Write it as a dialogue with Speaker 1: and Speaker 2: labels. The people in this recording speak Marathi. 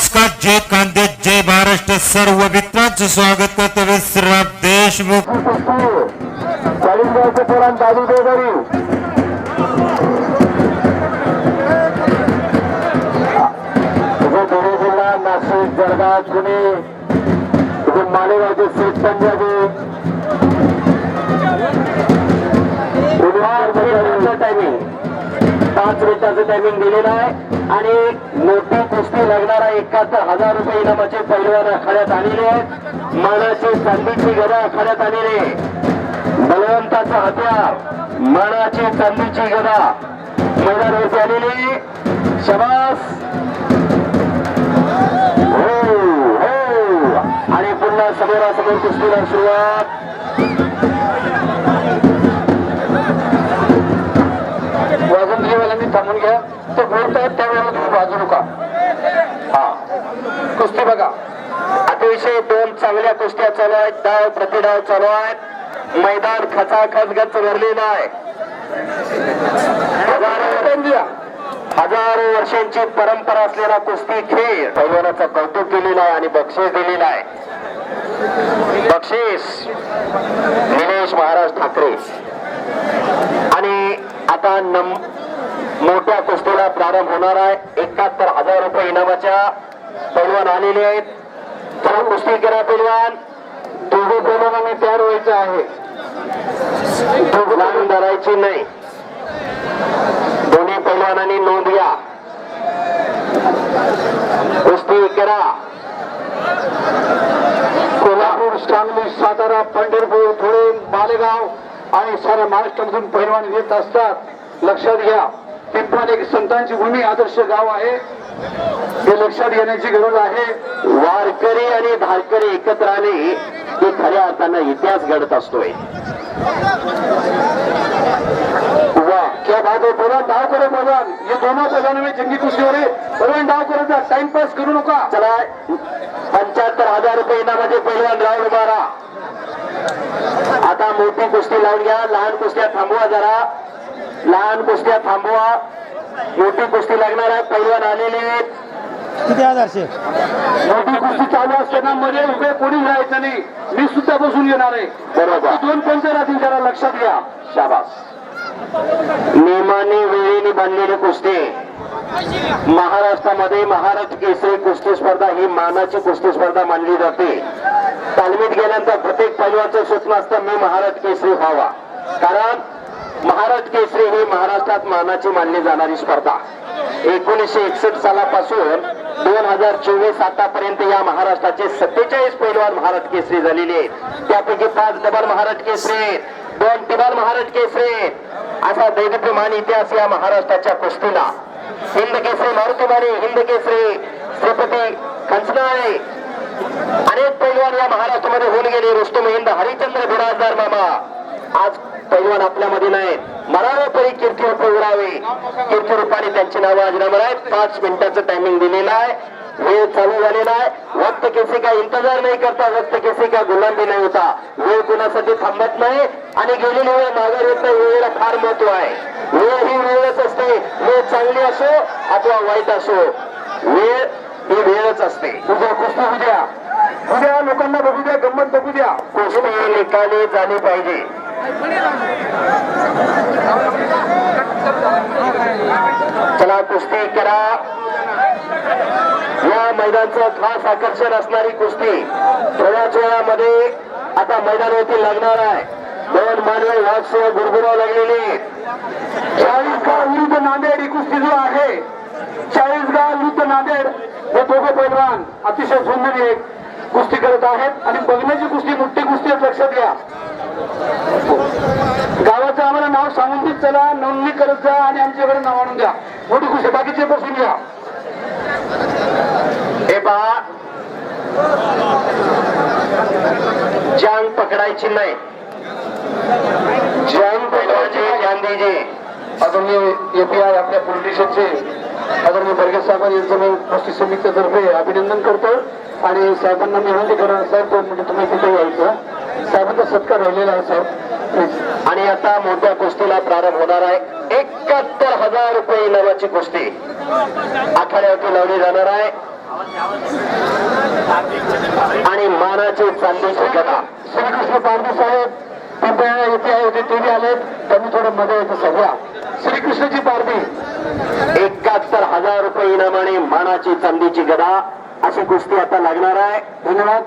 Speaker 1: नमस्कार जय कांदे जय महाराष्ट्र. सर्व मित्रांचं स्वागत करतो
Speaker 2: मी श्रीराम देशमुख. जिल्हा नाशिक जळगाव पुणे. मालेगावचे शेख पंजाबी. पाच मिनिटाचं टायमिंग दिलेलं आहे. आणि मोठी कुस्ती लागणारा एकाहत्तर हजार रुपये इनामाचे पैलवान आखाड्यात आलेले आहेत. मानाची चांदीची गदा आखाड्यात आलेली आहे. बलवंताचा हत्यार मानाची चांदीची गदा मैदानावरती आलेली शबास! हो हो! आणि पुन्हा समोरासमोर कुस्तीला सुरुवात. कुस्ती बघा. अतिशय दोन चांगल्या कुस्त्या चालू आहेत. डाव प्रतिडाव चालू आहेत. मैदान खचाखच गच भरलेला आहे. हजारो वर्षांची परंपरा असलेला कुस्ती खेळ. पैलवानाचं कौतुक केलेलं आहे आणि बक्षीस दिलेलं आहे. बक्षीस. निलेश महाराज ठाकरे. आणि आता नम मोठ्या कुस्तीला प्रारंभ होणार आहे. एकाहत्तर हजार रुपये इनामाच्या पैलवान आलेले आहेत. तर कुस्ती करा पैलवान दोघे पैलवानांनी तयार व्हायचं आहे. दोघं धरायची नाही. दोन्ही पैलवानांनी नोंद घ्या. कुस्ती करा कोल्हापूर सांगली सातारा पंढरपूर धुळे मालेगाव आणि साऱ्या महाराष्ट्रामधून पैलवान येत असतात. लक्षात घ्या पिंपळ एक संतांची भूमी आदर्श गाव आहे. हे लक्षात घेण्याची गरज आहे वारकरी आणि धारकरी एकत्र आले की खऱ्या अर्थानं इतिहास घडत असतोय. वाह क्या बात है डाव करो ये दोनों में जंगी हो रही डाव करो जा टाइम पास करू नका. चला पंच्याहत्तर हजार रुपये इनामध्ये पहिलवान राहुल मारा आता मोठी कुस्ती लावून घ्या. लहान कुस्त्या थांबवा जरा. लहान कुस्त्या थांबवा. मोठी कुस्ती लागणार आहे पैलवान आलेले आहेत.
Speaker 3: किती हजारशे
Speaker 2: मोठी कुस्ती चालू असताना मध्ये उभे कोणी राहायचं नाही. मी सुद्धा बसून येणार आहे. बरोबर. दोन पंच राहतील जरा लक्षात घ्या. शाबास. नियमाने वेळेने बांधलेली कुस्ती. महाराष्ट्रामध्ये महाराष्ट्र केसरी कुस्ती स्पर्धा ही मानाची कुस्ती स्पर्धा मानली जाते. तालमीत गेल्यानंतर प्रत्येक पैलवानचं स्वप्न असतं मी महाराष्ट्र केसरी व्हावा. कारण महाराष्ट्र केसरी ही महाराष्ट्रात मानाची मानली जाणारी स्पर्धा. एकोणीसशे एकसष्ट सालापासून दोन हजार चोवीस आतापर्यंत या महाराष्ट्राचे सत्तेचाळीस पैलवान महाराष्ट्र केसरी झालेले आहेत. त्यापैकी पाच डबल महाराष्ट्र केसरी आहेत, दोन टिबल महाराष्ट्र केसरी असा दैदिप्यमान इतिहास या महाराष्ट्राच्या कुस्तीला. हिंद केसरी मारुतीबारी हिंद केसरी श्रीपती खंचनाळे. अनेक पैलवान या महाराष्ट्रामध्ये होऊन गेले. रुस्तुम हिंद हरिचंद्र बिराजदार मामा. आज पैलवान आपल्यामध्ये नाहीत. मरावे परी कीर्ती रूप उरावे कीर्ती रूपाने त्यांची नावं नंबर आहेत पाच मिनिटाचं टायमिंग दिलेलं आहे. वेळ चालू झालेला आहे. वक्त किसी का इंतजार नाही करता वक्त किसी का गुलामी नाही होता? वेळ कुणासाठी थांबत नाही. आणि गेलेली वेळ माघार येत नाही. वेळेला फार महत्त्व आहे. वेळ ही वेळच असते. वेळ चांगली असो अथवा वाईट असो वेळ ही वेळच असते. उद्या कुस्ती उद्या उद्या लोकांना बघू द्या गंमत बघू द्या. कुस्ती निकाली झाली पाहिजे. चला कुस्ती करा. या मैदानचं खास आकर्षण असणारी कुस्ती थोड्याच वेळामध्ये आता मैदानावरती लागणार आहे. दोन मानवे वाघसह गुरगुराव लागलेली चाळीसगाव विरुद्ध नांदेड ही कुस्ती जो आहे चाळीसगाव विरुद्ध नांदेड हे दोघे पैलवान अतिशय सुंदर एक कुस्ती करत आहेत. आणि बघण्याची कुस्ती मोठी कुस्ती लक्षात घ्या. गावाचं आम्हाला नाव सांगून देत चला नोंदणी करत जा आणि आमच्याकडे नाव आणून द्या. मोठी खुशी बाकीचे बसून घ्या. हे पहा. जांग पकडायची नाही. जांग पकडायची गांधीजी. आदरणीय एपीआय आपल्या पोलिटिशियनचे आदरणीय बर्गे साहेब यांचं मी पस्तीस समितीतर्फे अभिनंदन करतो. आणि साहेबांना मी विनंती करणार साहेब दोन तुम्ही तिथे यायचं? साहेबांचा सत्कार राहिलेला आहे साहेब. आणि आता मोठ्या कुस्तीला प्रारंभ होणार आहे. एकाहत्तर हजार रुपये इनामाची कुस्ती आखाड्यावरती लावली जाणार आहे. आणि मानाची चांदीची गदा.
Speaker 3: श्रीकृष्ण पारधी साहेब पिंपळा येथे होते ते आले त्यांनी थोडं मध्ये येतं सगळ्या श्रीकृष्णची पारधी.
Speaker 2: एकाहत्तर हजार रुपये इनामाने मानाची चांदीची गदा. अशी कुस्ती आता लागणार आहे.
Speaker 3: धन्यवाद.